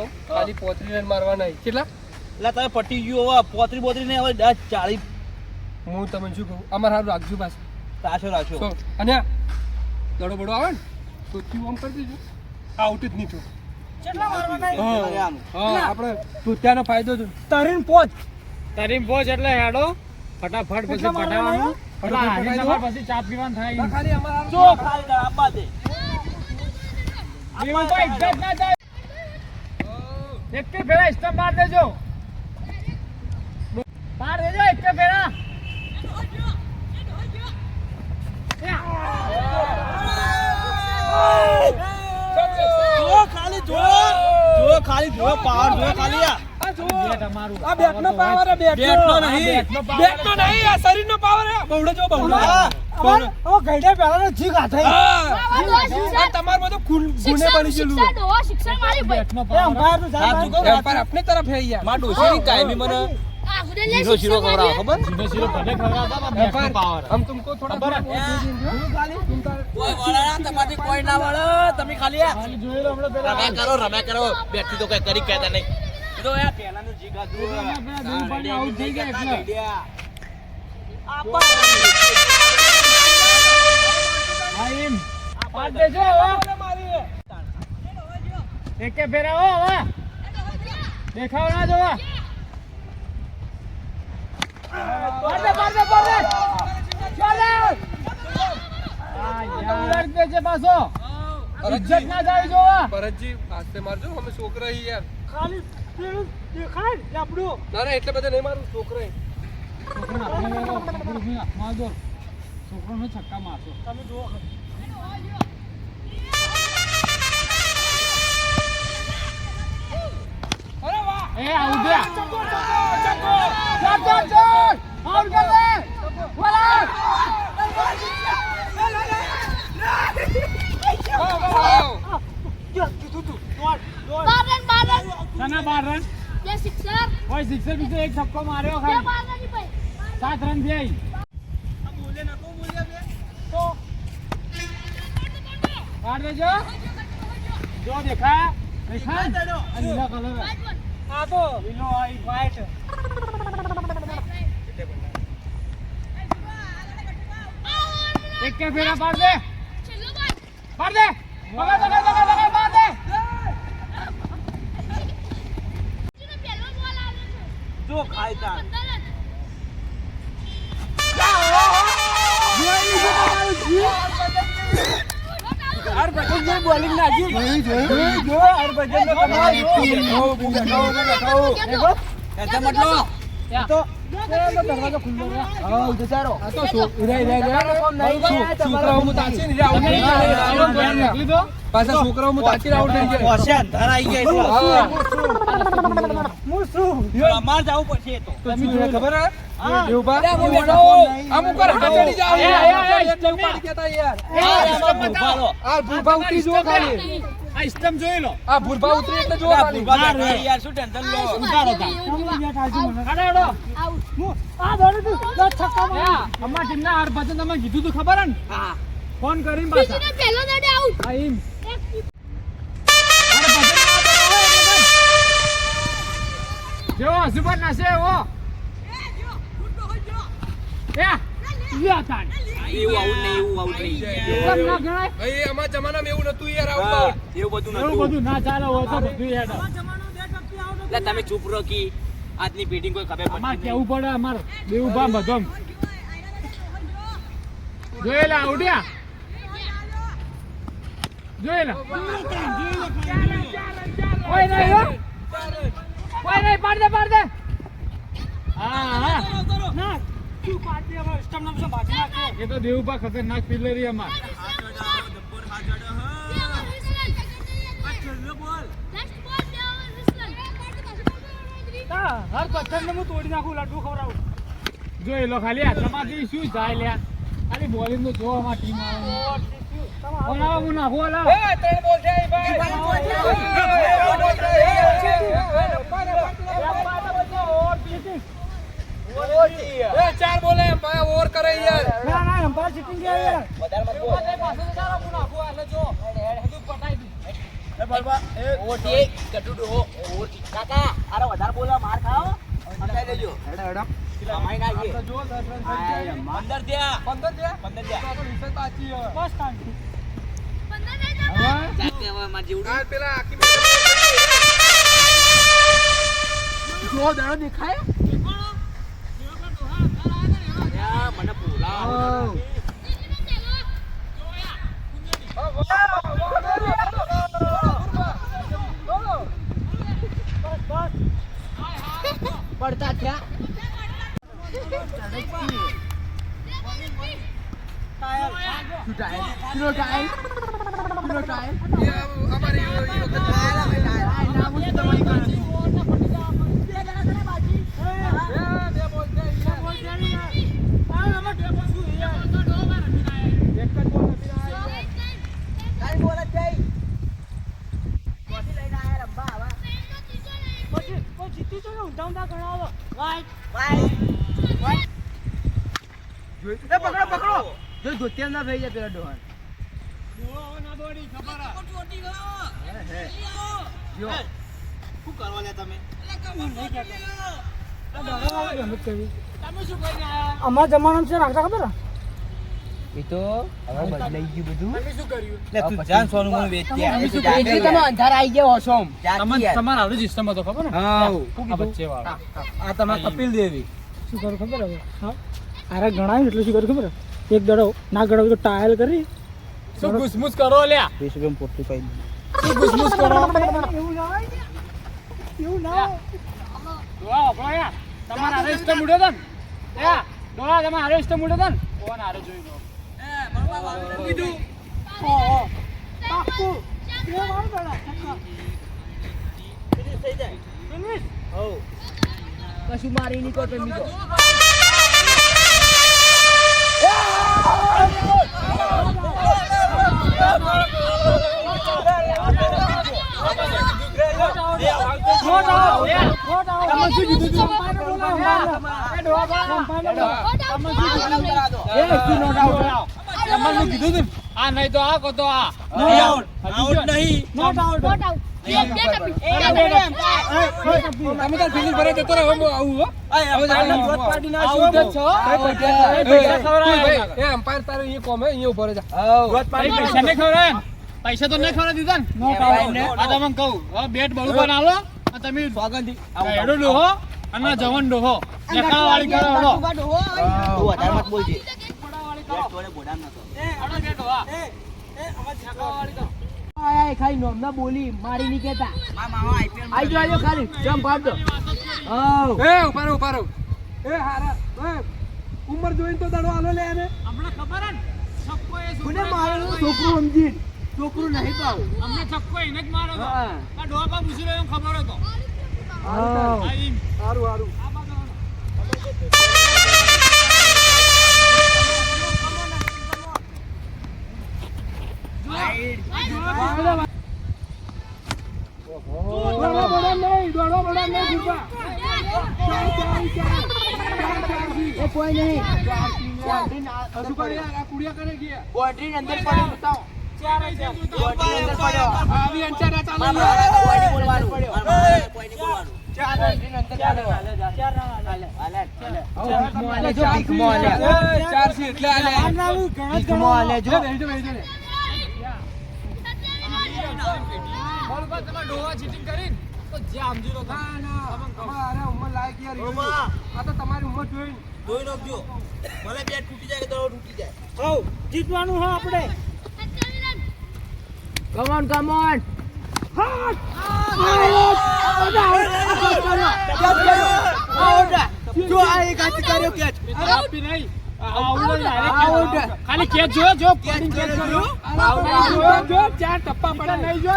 કહું ખાલી પોત્રી રન મારવા નહીં કેટલા? એટલે તમે પટી ગયું હવે પોતરી બોતરી નહીં હવે દસ ચાલીસ. હું તમને શું કહું? અમારે સારું રાખજો પાછું. રાશો રાશો અને દડો બડો આવે ને તો તું આમ કરી દેજો. આઉટ જ નહીં આપણે ફાયદો છે તરીન પોચ. તરીન પોચ એટલે હેડો. ફટાફટ પછી પટાવવાનું. એટલે હારી પટાઈ નંબર દો. પછી ચા પીવાનું થાય. જો. ખાલી તારા દે. વિમલભાઈ ઇજ્જત ના જાય એક કે ફેરા સ્ટમ્પ માર દેજો માર દેજો એક કે ફેરા ખાલી જો જો ખાલી જો પાવર જો ખાલી આ આ બેટ નો પાવર બેટનો. બેટનો નહીં. બેટ નો નહીં, આ શરીરનો પાવર હે. બહુડો જો બહુડો. અમાર તરફ હે યારમાં કાયમી મને કોઈ વળાણા કોઈ ના વળો. તમે ખાલી રમે કરો રમે કરો. બેઠી તો કઈ કરી કહેતા નહીં. હા, એમ. દેજો હવે. એક કે ફેરા હો હવે. દેખાવ ના જોવા. પાડ દે પાડ. દે પાડ. દે ચાલે દે છે પાછો. ઇજ્જત ના જાય જોવા. ભરતજી આસ્તે મારજો અમે છોકરા હી યાર. ખાલી પેલું દેખાય લાપડું ના ના એટલે બધા નહીં મારું છોકરા દો. છોકરાને છક્કા મારશો. તમે જુઓ એ આઉટ દે. ચાલ ચકો ચકો આઉટ કર દે રન હોય સિક્સર એક છક્કો માર્યો સાત રન થયા કાઢ દેજો. જો દેખા દેખા આ લીલા કલર આ તો લીલો આઈ વ્હાઈટ એક કે ફેરા પાડ દે. પાડ દે. બગા બગા બગા બગા પાડ દે. જો તા બોલિંગ નાખી. જોયું જોયું. જો હરભજન નો કમાલ જો. એસા મતલો તો દરવાજો ખુલ્લો હા ઉધર આ તો તાચી ને આઉટ થઈ ગયા. નીકળી દો પાછા તાચી આઉટ થઈ ગયા. ગયા હા. હું શું અમાર જવું પડશે તો. ખબર હા. હું. ચડી. એ, એ, યાર. આ એમાં ભૂખા રહો. આ ભૂરભા ઉતરી જુઓ ખાલી. આ સ્ટમ્પ જોઈ લો. આ ભૂરભા ઉતરી એટલે જુઓ ખાલી. યાર શું ટેન્શન લો? ઉતારો તા. હું આ દોડી તું છક્કા માર્યા. અમારા તમે કીધું તું ખબર હે ને? હા. ફોન કરીને પાછા. પહેલો દાડે આઉટ હા હોય તો બધું હેડ. એટલે તમે ચૂપ રહો કી આજની પેઢી કોઈ ખબર અમાર કેવું પડે અમાર? બેવું ભા બધો જોયેલા ઉડ્યા જોયેલા કોઈ નહીં હો કોઈ નહીં પાડ દે પાડ દે હા હા ના તું એ તો દેવુભા ખતરનાક પિલ્લરી અમાર હર હર પથ્થરને હું તોડી નાખું લડ્ડુ ખવડાવું જોઈ લો ખાલી હાથમાંથી શું જાય લ્યા ખાલી બોલિંગ તો જોવા માં ટીમ આવે હું નાખો અલા ત્રણ બોલ છે, ભાઈ. એ, ત્રણ બોલ છે, એ, એ, એ, એ, રબ્બા, રબ્બા. એ, ચાર બોલે એમ, ઓવર કરે યાર. ના ના એમ્પાયર ચીટિંગ ગયા યાર એ બળવા એ કાકા અરે વધારે બોલવા માર ખાઓ. સમજાઈ દેજો. કમાઈ નાખીએ આપણે જો દસ રન થઈ જાય. પંદર થયા. પંદર છે? પંદર તો થયા તો વિષય બાકી હવે. બસ શાંતિ. આ પેલા આખી જો દડો દેખાય અરે, મને બોલાવો પડતા થયા શું tyre? Kilo tyre? Kilo tyre? એ અમારી એ વખત ટાયર નાખું છું તમારી પાસે. તારી બોલ જ જઈ. કોથી લઈને આયા રંભા આવા? પછી કોઈ જીતી તો ને ઊંધા ઊંધા ગણાવો. વાઈટ. ભાઈ. એ પકડો પકડો જો ધોતિયા ના થઈ જાય પેલા ડોહાન શું લે. અમારા જમાનામાં છે રાખતા ખબર? હે? એ તો હવે બદલાઈ ગયું બધું. લે તું જાન સોનું મને વેચ્યા. એટલે તમે અંધાર આવી ગયા હશો આમ. તમારા આવડી સિસ્ટમ હતો ખબર ને? હાઉ. આ વચ્ચે વાળો. આ તમારે કપિલ દેવી. શું કરું ખબર હવે? હા? આરે ગણાય એટલે શું કરું ખબર? હે? એક દડો ના ગડો તો ટાયલ કરી શું ગુસમુસ કરો લ્યા વીસ રૂપિયા પોટલી પાઈ દીધી. શું ઘુસમુસ કરો એવું ના હોય એવું ના યાર. તમારે હારે સિસ્ટમ ઉડ્યો તો ને? એ, ડોહા તમે હારે સિસ્ટમ ઉડ્યો તો ને? ઓન હારે જોઈ લો. હો, હો. પાક્કું. બે વાર ગણા. છક્કા. ફિનિશ. કશું મારી નહીં કોઈ પેમી તો આ નહીં તો આ કહો તો આ આઉટ આઉટ નહીં. તમે આવું જાણે આઉટ આવું. આઉટ પૈસા તો નહીં ખવડાવી દીધા ને? આ તમને કહું બેટ બળું પણ આલો અને તમે હેડો ડોહો અને જવન ડોહો દેખાવા વાળી કરો હેડો. તું વધારે મત બોલજે હેડો બેટ ડોહા. આય આય ખાલી નોમના બોલી મારી નહીં કેતા જો આઈ જો ખાલી. જમ પાડ દો. હાઉ. એ એ હારા. એ ઉમર જોઈને તો દાડો આલો લે એને. હમણાં ખબર હે ને? એ છોકરો મારેલું છોકરું સમજી છોકરું નહીં પાવું અમને ચક્કો એને જ મારો હતો. આ ડોબા પૂછી લો ખબર હતો સારું સારું કોઈ નહીં. શું કરી આ કુડિયા કરે ગયા અંદર પડ્યો બતાવો. ડોહા cheating કરીને તો તો તમારી ઉંમર જોઈ જોઈ નાખજો ભલે બેટ તૂટી જાય કે તૂટી જાય જીતવાનું હા આપણે કમ ઓન કમ ઓન જો આ એક હાથ કર્યો કેચ અરે આપી નહીં. આ આવડે on, come on. ખાલી catch જો જો ચાર ટપ્પા પડે નહીં જો.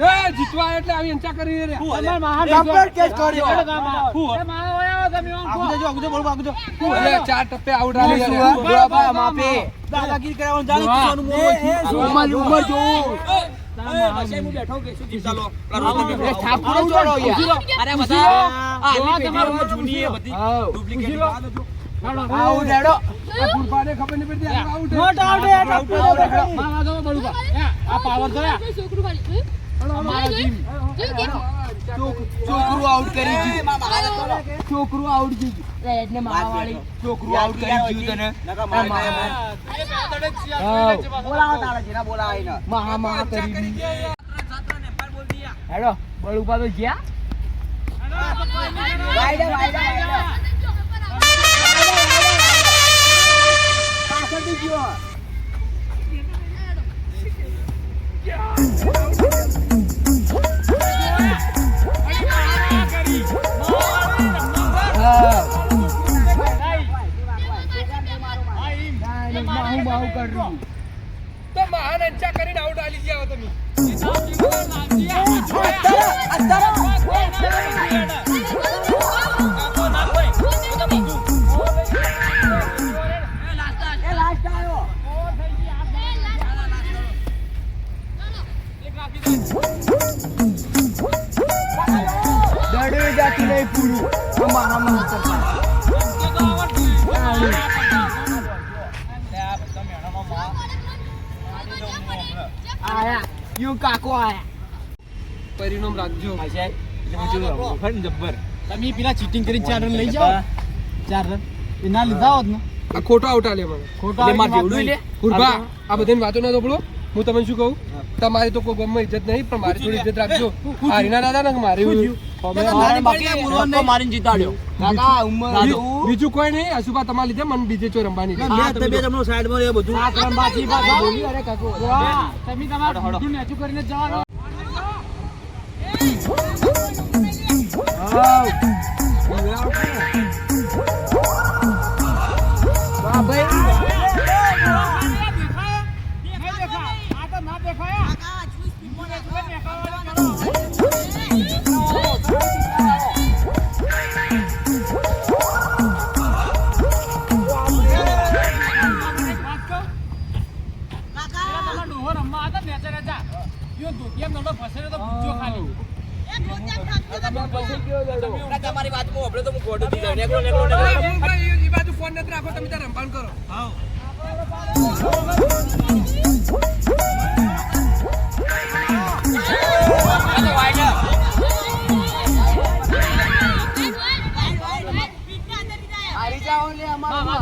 એ જીતવા એટલે આવી. અંચા કરી ચાર ટપ્પે આઉટ? માપે દાદાગીરી કરાવવાનું જાણે. ઉમર ઉમર જોવું બેઠો કે શું અરે બધા આ જોવા આની તમારું પેઢીઓ જૂની બધી ડુપ્લિકેટ આઉટ હેડો આ ખબર નહીં પડતી આઉટ નોટ આઉટ હે આઉટમાં વાગો બળુબા આ પાવર તો યા. છોકરું આઉટ કરી દીધું છોકરું આઉટ થઈ ગયું રેડને મારવાળી છોકરું આઉટ કરી દીધું તને. મારે મારે. બોલાવો તારા જેના મહા મહા કરી તો વાયડા વાયડા ગયો. હા. માહુ માહુ કર્યું તો મહાન અંચા કરીને આઉટ આલી ગયા તમે તમે પેલા ચીટિંગ કરીને ચાર રન લઈ જાઓ. ચાર રન. એ ના લીધા હોત ને. આ ખોટો આઉટ આલે મને. ખોટો લે, માર જેવડું લે. ગુરબા આ બધાની વાતો ના દોબળો હું તમને શું કહું? તમારી તો કોઈ ગમે ઇજ્જત નહીં પણ મારી થોડી ઇજ્જત રાખજો. હારીના દાદા ને મારી મારીને જીતાડ્યો. કાકા ઉંમર બીજું- કોઈ નહીં. અશુભા તમારી લીધે મને બીજે ચો રમવાની સાઈડમાં બધું. તમે તમારું નેચું કરીને જવાનું Oh.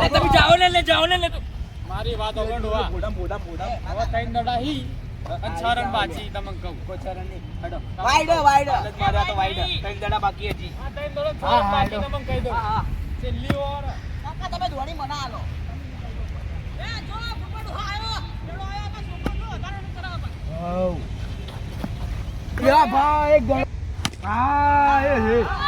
અમારો મારી વાત ઓગણ લે મારી વાત મોઢા હવે ત્રણ દડા હી અને છ રન બાકી તમને કહું કોચરનની હડો વાઈડો વાઈડો મારા તો વાઈડો ત્રણ દડા બાકી હતી હા ત્રણ દડો છ હા, રન હા, બાકી. તમને કહી દઉં હા છેલ્લી ઓર યા ભાઈ ધોણી મના આલો એ હે હાયો એડો થઈ ગયા સુકો જો તારે ખાઈ ગયું અમાર ઘરની તાકાત ભાઈ એ જા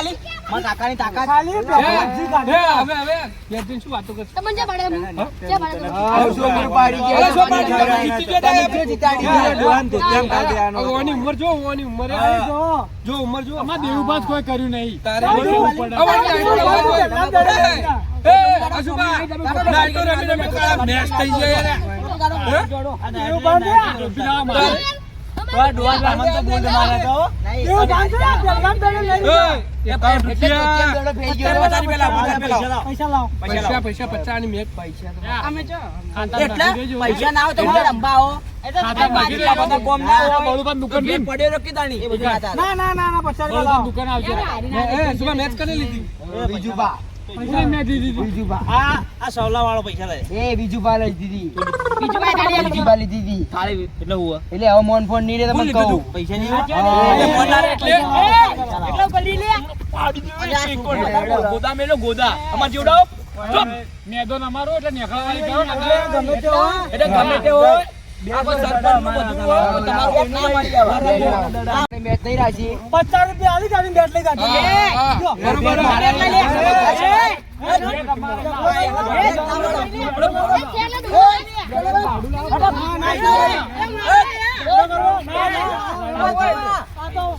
ખાલી? મારા કાકાની તાકાત. હે, હે, હવે હવે કેપ્ટન શું વાતો કરશે? તમને જા ભાડે જા ભાડે આવ છોકરું પાડી ગયા? અરે, પાડી જીતી ગયા તમે જો જીતાડી ગયા. ઓવાની ઉંમર જો ઓવાની ઉંમર. હે. જો ઉંમર જો. આમાં દેવુભાઈ કોઈ કર્યું નહીં. તારે. એ, એ, અશુભા, રમી રમી કાળા મેચ થઈ જાય. હે? પેલા મારે તો એ પાંચ રૂપિયા. દડો ભેઈ ગયો. પૈસા પૈસા પચાસની મેચ પૈસા ના આવે તો મારે રંબા આવો ખાતામાં નાખી દેજો. બધા ગોમ ના હોય. બધું ના થાય. દુકાન આવજો. મેચ કરી લીધી. બીજું બા ગોદા અમાર જેવડાવો. હવે મેદાન એટલે નેખાવાની એટલે ગમે તે હોય આ રૂપિયા આવી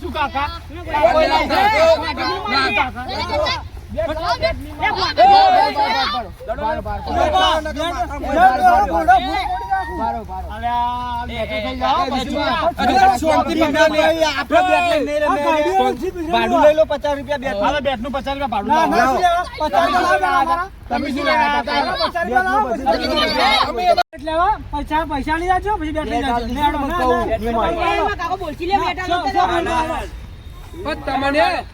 શું શું કાકા ના, બેટ ભાડું લઈ લો પચાસ રૂપિયા બેટ બેટનું પચાસ રૂપિયા ભાડું. તમે શું લેવા હતા? પૈસા પૈસા લઈ જાજો પછી બેઠી જાજો લે, હાલો, ના, ના. તમને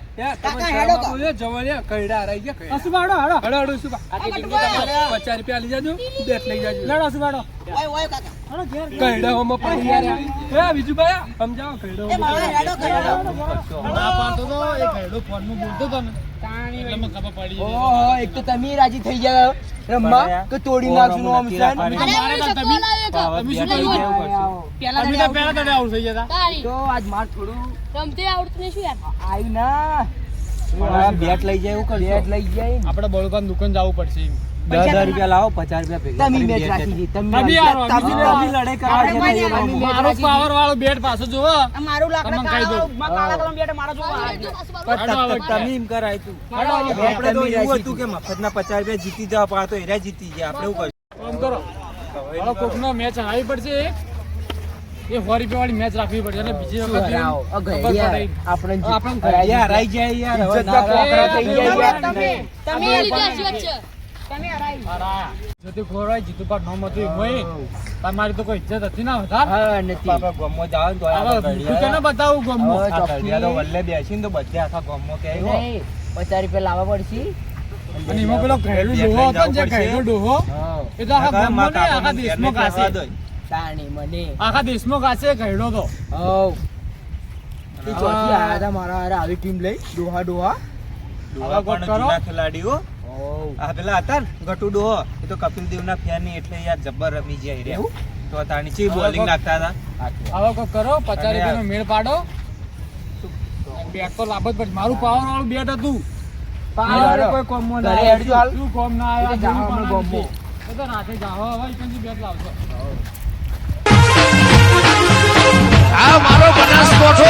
પચાસ રૂપિયા લઈ જાજો બેટ લઈ જાજો લેડો, અસુબાડો. ઓય ઓય કઈડા હોમાં પડી યાર એ બીજું ભાઈ સમજાવો કઈડા હોમાં. ના પાડતો તો, એ ઘરડો ફોનમાં બોલતો તો ને. એટલે ખબર પડી ઓહો એક તો તમે રાજી થઈ ગયા રમવા કે તોડી નાખશું નો? આમ તમે તો મારે તા, તમે- તમે શું કર્યું? તમે તો પહેલા આઉટ થઈ જતા. તો. આજ માર થોડું રમતે આવડતું નહીં શું યાર? આવી ના. બેટ લઈ જાય એવું બેટ લઈ જાય. આપણે બળકાની દુકાન જવું પડશે. દસ રૂપિયા લાવો પચાસ રૂપિયા ભેગા તમે મેચ રાખી તમે તમે હારો, તમે તમે તમે લડાઈ કરવા આપણે જેવી કોઈ રમો. નહીં. મારો પાવર વાળો બેટ પાછો જોવો મારું તમને કહી દઉં. પણ હાલો, હવે તમે એમ કરાય તું. આપણે તો એવું હતું કે મફતના પચાસ રૂપિયા જીતી જવા આ એરા જીતી જાય આપણે એવું કરો. કોકનો મેચ આવી પડશે એક. એ સો રૂપિયા વાળી મેચ રાખવી પડશે અને બીજી વખત. આપણે હરાઈ જાય, યાર. તમે તમારી તો કોઈ ઇજ્જત હતી ના વધાર? હા, નથી. આપણે ગામમાં જાઓ ને તો હવે આપણે ભૂખું કેને બતાવું ગામમાં? હવે ચોકથી તો વલ્લે બેસીને તો બધે આખા ગામમાં કહે, "હો." નહીં, લાવવા પડશે. અને એમાં પેલો ઘરેલું ડોહો હતો જે ઘરેલું ડોહો? એ તો આખા ગામમાં માં આખા દેશમાં કાશે. તાણી મને. આખા દેશમાં કાશે ઘરડો તો. હઉ. ચોથી આયા હતા મારા હારે આવી ટીમ લઈ. ડોહા ડોહા. ડોહા પણ જૂના ખેલાડીઓ. આ પેલા હતા ને ગટુડો એ તો કપિલ દેવના ફેનની એટલે યાર જબ્બર રમી જાય રે તો તાણી ચી બોલિંગ નાખતા હતા? આવો કો કરો પચાસ અને રૂપિયાનો મેળ પાડો. બેટ તો લાભ જ મારું પાવર વાળું બેટ હતું. પાવર કોઈ કોમ ના આવ્યો. શું કોમ ના જાઓ જોયું અમે ગોમ્બો. એ તો રાતે જાઓ હવે ઈકનથી બેટ લાવજો આ મારો બનાસકોઠો